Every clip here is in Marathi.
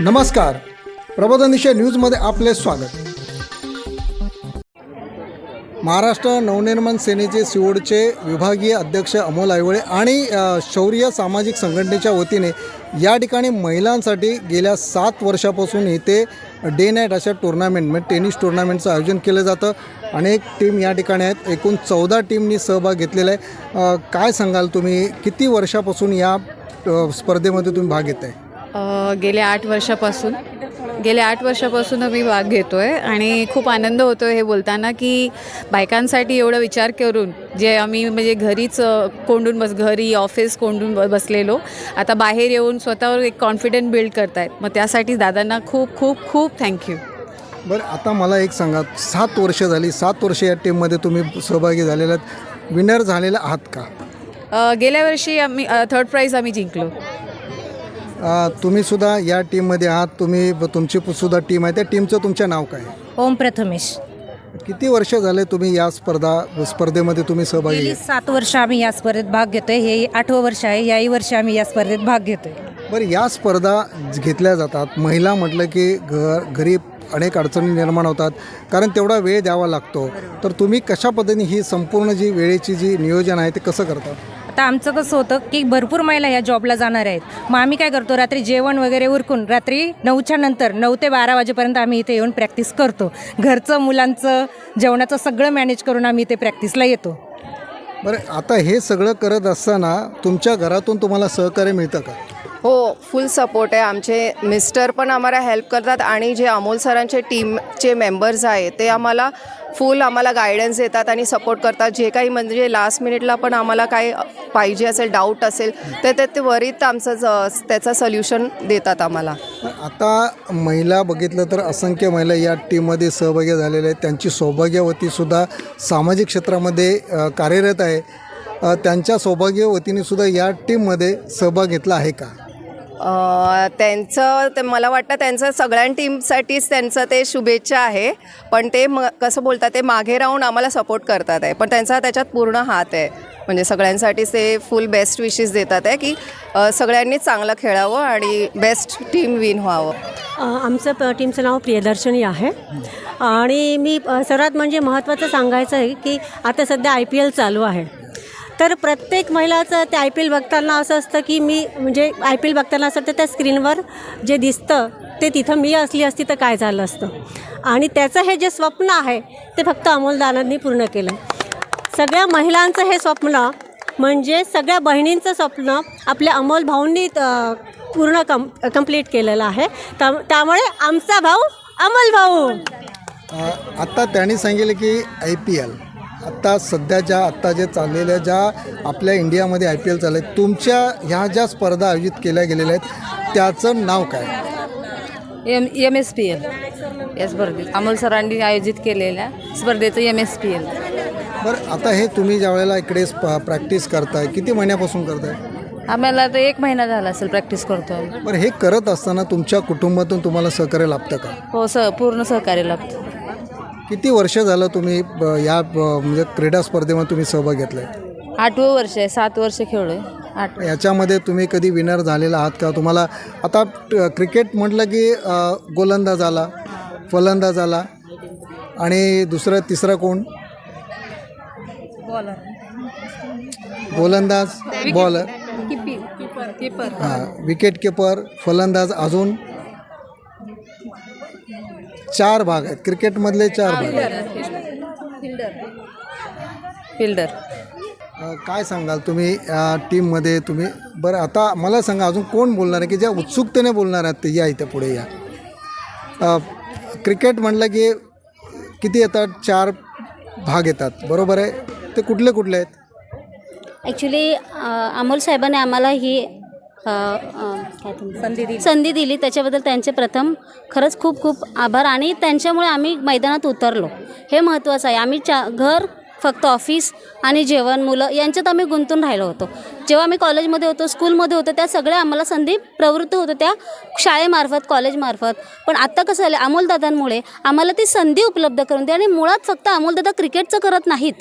नमस्कार. प्रबोधनिशा न्यूजमध्ये आपले स्वागत. महाराष्ट्र नवनिर्माण सेनेचे सिओडचे विभागीय अध्यक्ष अमोल आयवळे आणि शौर्य सामाजिक संघटनेच्या वतीने या ठिकाणी महिलांसाठी गेल्या सात वर्षापासून इथे डे नाईट अशा टुर्नामेंट म्हणजे टेनिस टुर्नामेंटचं आयोजन केलं जातं. अनेक टीम या ठिकाणी आहेत. एकूण चौदा टीमनी सहभाग घेतलेला आहे. काय सांगाल तुम्ही? किती वर्षापासून या स्पर्धेमध्ये तुम्ही भाग घेत आहे गेल्या आठ वर्षापासून. गेल्या आठ वर्षापासून मी भाग घेतो आहे आणि खूप आनंद होतो आहे हे बोलताना की बायकांसाठी एवढा विचार करून जे आम्ही म्हणजे घरीच कोंडून बस घरी ऑफिस कोंडून ब बसलेलो आता बाहेर येऊन स्वतःवर एक कॉन्फिडंट बिल्ड करतायत. मग त्यासाठी दादांना खूप खूप खूप थँक्यू बरं आता मला एक सांगा सात वर्ष झाली सात वर्ष या टीममध्ये तुम्ही सहभागी झालेले आहेत विनर झालेला आहात का? गेल्या वर्षी आम्ही थर्ड प्राईज आम्ही जिंकलो. तुम्ही सुद्धा या टीममध्ये आहात. तुम्ही तुमची सुद्धा टीम आहे. त्या टीमचं तुमचं नाव काय? ओम प्रथमेश. किती वर्ष झाले तुम्ही या स्पर्धा स्पर्धेमध्ये तुम्ही सहभागी गेली? सात वर्ष आम्ही या स्पर्धेत भाग घेतोय. हे आठवं वर्ष आहे. याही वर्षी आम्ही या स्पर्धेत भाग घेतोय. बरं या स्पर्धा घेतल्या जातात. महिला म्हटलं की घर घरी अनेक अडचणी निर्माण होतात. कारण तेवढा वेळ द्यावा लागतो. तर तुम्ही कशा पद्धतीने ही संपूर्ण जी वेळेची जी नियोजन आहे ते कसं करतात आता आमचं कसं होतं की भरपूर महिला या जॉबला जाणार आहेत. मग आम्ही काय करतो रात्री जेवण वगैरे उरकून रात्री नऊच्या नंतर नऊ ते बारा वाजेपर्यंत आम्ही इथे येऊन प्रॅक्टिस करतो. घरचं मुलांचं जेवणाचं सगळं मॅनेज करून आम्ही इथे प्रॅक्टिसला येतो. बरं आता हे सगळं करत असताना तुमच्या घरातून तुम्हाला सहकार्य मिळतं का? हो फुल सपोर्ट आहे. आमचे मिस्टर पण आम्हाला हेल्प करतात आणि जे अमोल सरांचे टीमचे मेंबर्स आहे ते आम्हाला फुल आम्हाला गायडन्स देतात आणि सपोर्ट करतात. जे काही म्हणजे लास्ट मिनिटला पण आम्हाला काय पाहिजे असेल डाऊट असेल तर ते ते त्वरित आमचं ज- त्याचं सोल्युशन देतात आम्हाला. आता महिला बघितलं तर असंख्य महिला या टीममध्ये सहभागी झालेल्या आहेत. त्यांची सौभाग्यवतीसुद्धा सामाजिक क्षेत्रामध्ये कार्यरत आहे. त्यांच्या सौभाग्यवतीने सुद्धा या टीममध्ये सहभाग घेतला आहे का? त्यांचं ते मला वाटतं त्यांचं सगळ्या टीमसाठीच त्यांचं ते शुभेच्छा आहे. पण ते म कसं बोलतात ते मागे राहून आम्हाला सपोर्ट करतात आहे. पण त्यांचा त्याच्यात पूर्ण हात आहे. म्हणजे सगळ्यांसाठीच ते फुल बेस्ट विशेस देतात आहे की सगळ्यांनी चांगलं खेळावं आणि बेस्ट टीम विन व्हावं. आमचं टीमचं नाव प्रियदर्शनी आहे. आणि मी सर्वात म्हणजे महत्त्वाचं सांगायचं आहे की आता सध्या आय पी एल चालू आहे. तर प्रत्येक महिलाचं ते आय पी एल बघताना असं असतं की मी म्हणजे आय पी एल बघताना असं तर त्या स्क्रीनवर जे दिसतं ते तिथं मी असली असती तर काय झालं असतं. आणि त्याचं हे जे स्वप्न आहे ते फक्त अमोलदानांनी पूर्ण केलं. सगळ्या महिलांचं हे स्वप्न म्हणजे सगळ्या बहिणींचं स्वप्न आपल्या अमोल भाऊंनी पूर्ण कम कंप्लीट केलेलं आहे. त्या- त्यामुळे आमचा भाऊ अमोल भाऊ. आत्ता त्यांनी सांगितलं की आय पी एल. आत्ता सध्याच्या आत्ता जे चाललेल्या ज्या आपल्या इंडियामध्ये आय पी एल चालू आहेत तुमच्या ह्या ज्या स्पर्धा आयोजित केल्या गेलेल्या आहेत त्याचं नाव काय? M M S P L या स्पर्धेत अमोल सरांनी आयोजित केलेल्या स्पर्धेचं एम एस पी एल बरं आता हे तुम्ही ज्या वेळेला इकडे स्प- प्रॅक्टिस करताय किती महिन्यापासून करताय? आम्हाला तर एक महिना झाला असेल प्रॅक्टिस करतो आम्ही. बरं हे करत असताना तुमच्या कुटुंबातून तुम्हाला सहकार्य लाभतं का? हो स पूर्ण सहकार्य लाभतं. किती वर्ष झालं तुम्ही ब- या ब- म्हणजे क्रीडा स्पर्धेमध्ये तुम्ही सहभाग घेतलाय? आठवं वर्ष आहे सात वर्ष खेळलो आहे आठ. याच्यामध्ये तुम्ही कधी विनर झालेला आहात का? तुम्हाला आता ट- क्रिकेट म्हटलं की अ, गोलंदाज आला फलंदाज आला आणि दुसरा तिसरा कोण? गोलंदाज बॉलर हां विकेट किपर फलंदाज अजून? चार भाग आहेत. क्रिकेटमधले चार भाग आहेत. फिल्डर अ, काय सांगाल तुम्ही टीममध्ये तुम्ही? बरं आता मला सांगा अजून कोण बोलणार आहे की ज्या उत्सुकतेने बोलणार आहेत ते या इथे पुढे या. अ, क्रिकेट म्हटलं की किती येतात? चार भाग येतात. बरोबर आहे? ते कुठले कुठले आहेत? ॲक्च्युली अमोल साहेबांनी आम्हाला ही संधी दिली. संधी दिली. त्याच्याबद्दल त्यांचे प्रथम खरंच खूप खूप आभार. आणि त्यांच्यामुळे आम्ही मैदानात उतरलो. हे महत्त्वाचं आहे. आम्ही चा घर फक्त ऑफिस आणि जेवण मुलं यांच्यात आम्ही गुंतून राहिलो होतो. जेव्हा आम्ही कॉलेजमध्ये होतो स्कूलमध्ये होतो त्या सगळ्या आम्हाला संधी प्रवृत्त होत्या त्या शाळेमार्फत कॉलेजमार्फत. पण आत्ता कसं झालं अमोलदादांमुळे आम्हाला ती संधी उपलब्ध करून दे आणि मुळात फक्त अमोलदादा क्रिकेटचं करत नाहीत.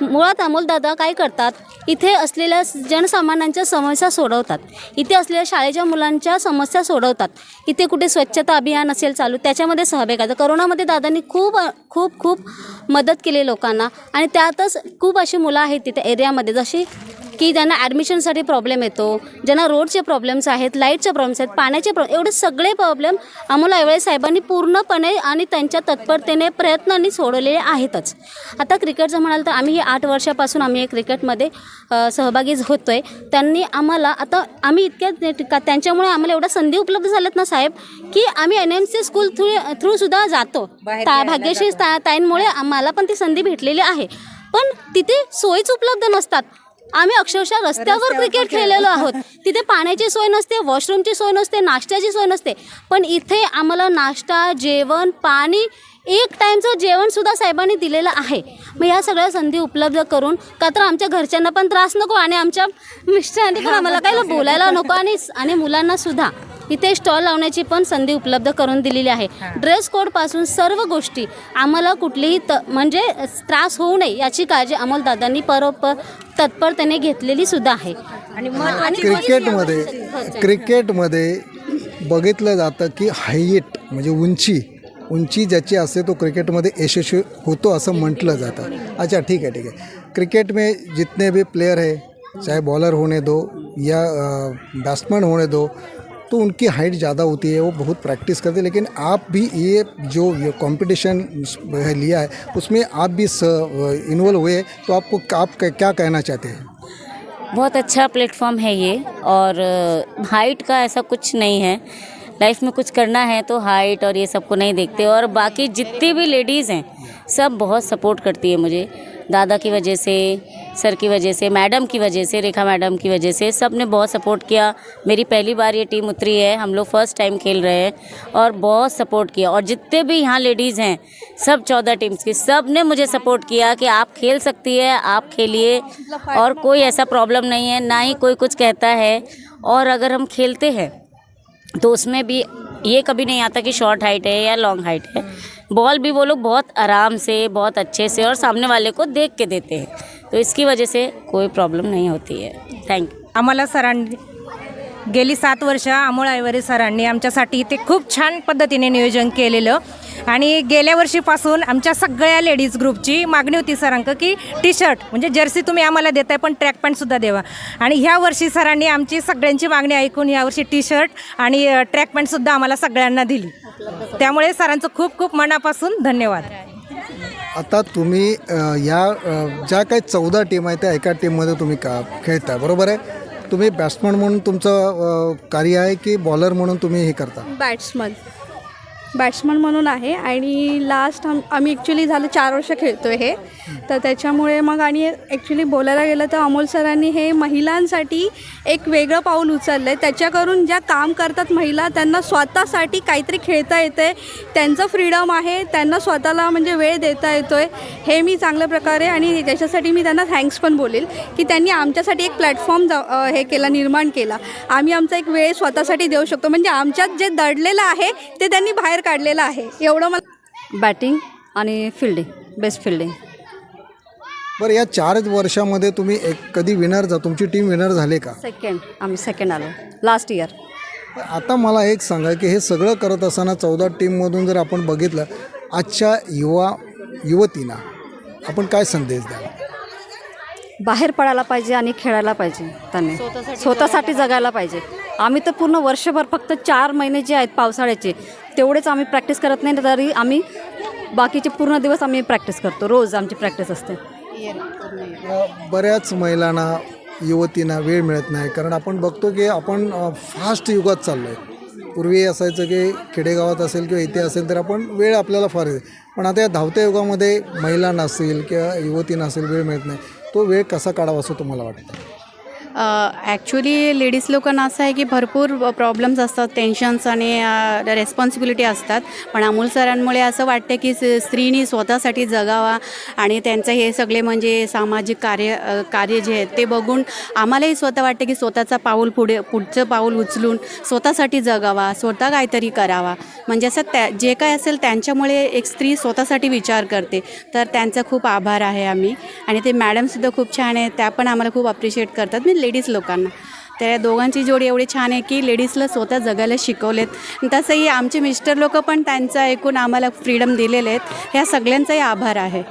मुळात अमोलदादा काय करतात इथे असलेल्या जनसामान्यांच्या समस्या सोडवतात. इथे असलेल्या शाळेच्या मुलांच्या समस्या सोडवतात. इथे कुठे स्वच्छता अभियान असेल चालू त्याच्यामध्ये सहभाग आहे. करोनामध्ये दादांनी खूप खूप खूप मदत केली लोकांना. आणि त्यातच खूप अशी मुलं आहेत तिथे एरियामध्ये जशी की ज्यांना ॲडमिशनसाठी प्रॉब्लेम येतो ज्यांना रोडचे प्रॉब्लेम्स आहेत लाईटचे प्रॉब्लेम्स आहेत पाण्याचे प्रॉ एवढे सगळे प्रॉब्लेम अमोल आयवळे साहेबांनी पूर्णपणे आणि त्यांच्या तत्परतेने प्रयत्नांनी सोडवलेले आहेतच. आता क्रिकेटचं म्हणाल तर आम्ही हे आठ वर्षापासून आम्ही क्रिकेटमध्ये सहभागी होतो आहे त्यांनी आम्हाला आता आम्ही इतक्या त्यांच्यामुळे आम्हाला एवढ्या संधी उपलब्ध झाल्यात ना साहेब की आम्ही N M C school through थ्रूसुद्धा जातो. ता भाग्यश्री ता ताईंमुळे आम्हाला पण ती संधी भेटलेली आहे. पण तिथे सोयीच उपलब्ध नसतात. आम्ही अक्षरशः रस्त्यावर क्रिकेट खेळलेलो आहोत. तिथे पाण्याची सोय नसते वॉशरूमची सोय नसते नाश्त्याची सोय नसते. पण इथे आम्हाला नाश्ता जेवण पाणी एक टाईमचं जेवणसुद्धा साहेबांनी दिलेलं आहे. मग ह्या सगळ्या संधी उपलब्ध करून का तर आमच्या घरच्यांना पण त्रास नको आणि आमच्या मिस्टरांनी पण आम्हाला काही बोलायला नको आणि आणि मुलांना सुद्धा. इथे स्टॉल लावण्याची पण संधी उपलब्ध करून दिलेली आहे. ड्रेस कोडपासून सर्व गोष्टी आम्हाला कुठलीही त म्हणजे त्रास होऊ नये याची काळजी अमोलदादांनी परोपर तत्परतेने घेतलेली सुद्धा आहे. आणि क्रिकेटमध्ये क्रिकेटमध्ये बघितलं जातं की हाईट म्हणजे उंची उंची ज्याची असते तो क्रिकेटमध्ये यशस्वी होतो असं म्हटलं जातं. अच्छा ठीक है ठीक है क्रिकेट में जितने भी प्लेयर है चाहे बॉलर होने दो या बैट्समैन होने दो तो उनकी हाइट ज़्यादा होती है, वो बहुत प्रैक्टिस करते हैं, लेकिन आप भी ये जो कंपटीशन लिया है, उसमें आप भी इन्वॉल्व हुए तो आपको आप क्या कहना चाहते हैं? बहुत अच्छा प्लेटफॉर्म है ये, और हाइट का ऐसा कुछ नहीं है। लाइफ में कुछ करना है तो हाइट और ये सबको नहीं देखते, और बाकी जितनी भी लेडीज़ हैं, सब बहुत सपोर्ट करती है मुझे। दादा की वजह से, सर की वजह से, मैडम की वजह से, रेखा मैडम की वजह से सबने बहुत सपोर्ट किया। मेरी पहली बार ये टीम उतरी है, हम लोग फ़र्स्ट टाइम खेल रहे हैं और बहुत सपोर्ट किया। और जितने भी यहाँ लेडीज़ हैं, सब चौदह टीम्स की सबने मुझे सपोर्ट किया कि आप खेल सकती है, आप खेलिए और कोई ऐसा प्रॉब्लम नहीं है, ना ही कोई कुछ कहता है। और अगर हम खेलते हैं तो उसमें भी ये कभी नहीं आता कि शॉर्ट हाइट है या लॉन्ग हाइट है। बॉल भी वो लोग बहुत आराम से, बहुत अच्छे से और सामने वाले को देख के देते हैं। तो इसकी वजह से कोई प्रॉब्लम नहीं होती है। थैंक यू आम्हाला सर गेली सात वर्ष अमोल आयवरे सरांनी आमच्यासाठी ते खूप छान पद्धतीने नियोजन केलेलं. आणि गेल्या वर्षीपासून आमच्या सगळ्या लेडीज ग्रुपची मागणी होती सरांक की टी शर्ट म्हणजे जर्सी तुम्ही आम्हाला देताय पण ट्रॅक पॅन्टसुद्धा देवा. आणि ह्या वर्षी सरांनी आमची सगळ्यांची मागणी ऐकून यावर्षी टी शर्ट आणि ट्रॅक पॅन्टसुद्धा आम्हाला सगळ्यांना दिली. त्यामुळे सरांचं खूप खूप मनापासून धन्यवाद. आता तुम्ही या ज्या काही चौदा टीम आहे त्या एका टीममध्ये तुम्ही का खेळता बरोबर आहे? तुम्ही बॅट्समन म्हणून तुमचं कार्य आहे की बॉलर म्हणून तुम्ही हे करता? बॅट्समन बॅट्समन म्हणून आहे आणि लास्ट आम आम्ही ॲक्च्युली झालं चार वर्ष खेळतो आहे हे. तर त्याच्यामुळे मग आणि ॲक्च्युली बोलायला गेलं तर अमोल सरांनी हे महिलांसाठी एक वेगळं पाऊल उचललं आहे त्याच्याकरून ज्या काम करतात महिला त्यांना स्वतःसाठी काहीतरी खेळता येतं आहे त्यांचं फ्रीडम आहे त्यांना स्वतःला म्हणजे वेळ देता येतो आहे हे मी चांगल्या प्रकारे आणि त्याच्यासाठी मी त्यांना थँक्स पण बोलेल की त्यांनी आमच्यासाठी एक प्लॅटफॉर्म जा हे केला निर्माण केला. आम्ही आमचा एक वेळ स्वतःसाठी देऊ शकतो. म्हणजे आमच्यात जे दडलेलं आहे ते त्यांनी बाहेर काढलेलं आहे. एवढं मला बॅटिंग आणि फिल्डिंग बेस्ट फिल्डिंग बरं या चार वर्षामध्ये तुम्ही एक कधी विनर जा तुमची टीम विनर झाले का? सेकंड आम्ही सेकंड आलो. लास्ट इयर आता मला एक सांगा की हे सगळं करत असताना चौदा टीममधून जर आपण बघितलं आजच्या युवा युवतींना आपण काय संदेश द्याल? बाहेर पडायला पाहिजे आणि खेळायला पाहिजे त्यांनी. स्वतःसाठी जगायला पाहिजे. आम्ही तर पूर्ण वर्षभर फक्त चार महिने जे आहेत पावसाळ्याचे तेवढेच आम्ही प्रॅक्टिस करत नाही तरी आम्ही बाकीचे पूर्ण दिवस आम्ही प्रॅक्टिस करतो. रोज आमची प्रॅक्टिस असते. बऱ्याच महिलांना युवतींना वेळ मिळत नाही. कारण आपण बघतो की आपण फास्ट युगात चाललो आहे पूर्वी असायचं की खेडेगावात असेल किंवा इथे असेल तर आपण वेळ आपल्याला फार येते. पण आता या धावत्या युगामध्ये महिलांना असेल किंवा युवतींना असेल वेळ मिळत नाही. तो वेळ कसा काढावा असं तुम्हाला वाटतं? ॲक्च्युली लेडीज लोकांना असं आहे की भरपूर प्रॉब्लेम्स असतात टेन्शन्स आणि रेस्पॉन्सिबिलिटी असतात. पण अमोल सरांमुळे असं वाटतं की स्त्रीनी स्वतःसाठी जगावा आणि त्यांचं हे सगळे म्हणजे सामाजिक कार्य कार्य जे आहेत ते बघून आम्हालाही स्वतः वाटतं की स्वतःचा पाऊल पुढे पुढचं पाऊल उचलून स्वतःसाठी जगावा स्वतः काहीतरी करावा. म्हणजे असं त्या जे काय असेल त्यांच्यामुळे एक स्त्री स्वतःसाठी विचार करते. तर त्यांचा खूप आभार आहे आम्ही. आणि ते मॅडमसुद्धा खूप छान आहे त्या पण आम्हाला खूप अप्रिशिएट करतात. मी लेडीज लोकांना. त्या दोघांची जोडी एवढी छान आहे की लेडीजला स्वतः जगायला शिकवलेत. तसंही आमचे मिस्टर लोक पण त्यांचं ऐकून आम्हाला फ्रीडम दिलेले आहेत. ह्या सगळ्यांचाही आभार आहे.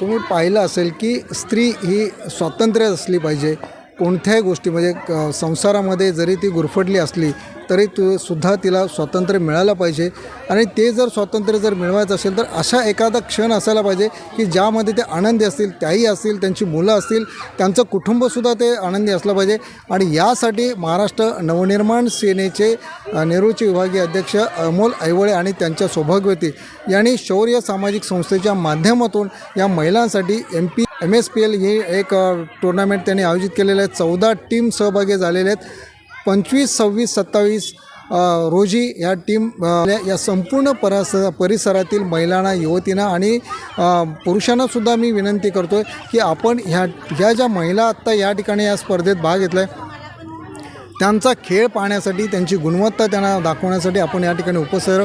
तुम्ही पाहिलं असेल की स्त्री ही स्वातंत्र्य असली पाहिजे. कोणत्याही गोष्टी म्हणजे संसारामध्ये जरी ती गुरफटली असली तरी तू सुद्धा तिला स्वातंत्र्य मिळालं पाहिजे. आणि ते जर स्वातंत्र्य जर मिळवायचं असेल तर अशा एखादा क्षण असायला पाहिजे की ज्यामध्ये ते आनंदी असतील त्याही असतील त्यांची मुलं असतील त्यांचं कुटुंबसुद्धा ते आनंदी असलं पाहिजे. आणि यासाठी महाराष्ट्र नवनिर्माण सेनेचे नेहरूचे विभागीय अध्यक्ष अमोल ऐवळे आणि त्यांच्या सौभाग्यवती यांनी शौर्य सामाजिक संस्थेच्या माध्यमातून या महिलांसाठी M P M S P L ही एक टुर्नामेंट त्यांनी आयोजित केलेलं आहे. चौदा टीम सहभागी झालेले आहेत. पंचवीस सव्वीस सत्तावीस रोजी या टीम या संपूर्ण परस परिसरातील महिलांना युवतींना आणि पुरुषांनासुद्धा मी विनंती करतो आहे की आपण ह्या ह्या ज्या महिला आत्ता या ठिकाणी या स्पर्धेत भाग घेतला आहे त्यांचा खेळ पाहण्यासाठी त्यांची गुणवत्ता त्यांना दाखवण्यासाठी आपण या ठिकाणी उपसर